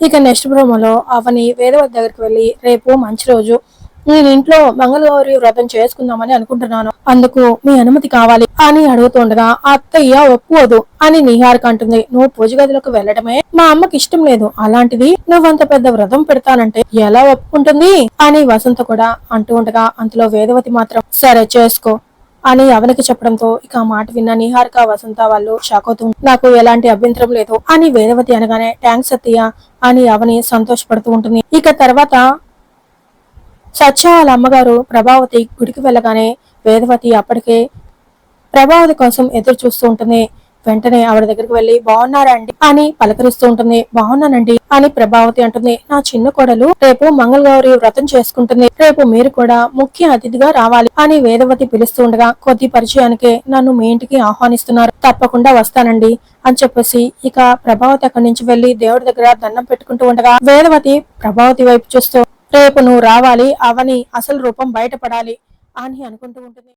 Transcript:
ఇక నెక్స్ట్ ప్రోమోలో అవని వేదవతి దగ్గరికి వెళ్ళి రేపు మంచి రోజు. నేను ఇంట్లో మంగళగౌరి వ్రతం చేసుకుందామని అనుకుంటున్నాను. అందుకు మీ అనుమతి కావాలి అని అడుగుతుండగా అత్తయ్య ఒప్పుకోదు అని నిహారిక అంటుంది నువ్వు పూజ గదిలోకి వెళ్ళడమే మా అమ్మకి ఇష్టం లేదు. అలాంటిది నువ్వంత పెద్ద వ్రతం పెడతానంటే ఎలా ఒప్పుకుంటుంది? అని వసంత కూడా అంటూ ఉండగా అంతలో వేదవతి మాత్రం సరే చేసుకో. అని అవనికి చెప్పడంతో ఇక ఆ మాట విన్న నిహారిక వసంత వాళ్ళు షాక్ అవుతూ నాకు ఎలాంటి అభ్యంతరం లేదు అని వేదవతి అనగానే థ్యాంక్స్ అత్తయ్య అని అవని సంతోషపడుతూ ఉంటుంది. ఇక తర్వాత సత్య వాళ్ళ అమ్మగారు ప్రభావతి గుడికి వెళ్ళగానే వేదవతి అప్పటికే ప్రభావతి కోసం ఎదురు చూస్తూ ఉంటుంది. వెంటనే ఆవిడ దగ్గరికి వెళ్ళి బాగున్నారా అండి అని పలకరిస్తూ ఉంటుంది. బాగున్నానండి అని ప్రభావతి అంటుంది. నా చిన్న కోడలు రేపు మంగళగౌరి వ్రతం చేసుకుంటుంది. రేపు మీరు కూడా ముఖ్య అతిథిగా రావాలి అని వేదవతి పిలుస్తూ ఉండగా కొద్ది పరిచయానికే నన్ను మీ ఇంటికి ఆహ్వానిస్తున్నారు. తప్పకుండా వస్తానండి అని చెప్పేసి ఇక ప్రభావతి అక్కడి నుంచి వెళ్ళి దేవుడి దగ్గర దండం పెట్టుకుంటూ ఉండగా వేదవతి ప్రభావతి వైపు చూస్తూ రేపు నువ్వు రావాలి అవని అసలు రూపం బయటపడాలి అని అనుకుంటూ ఉంటుంది.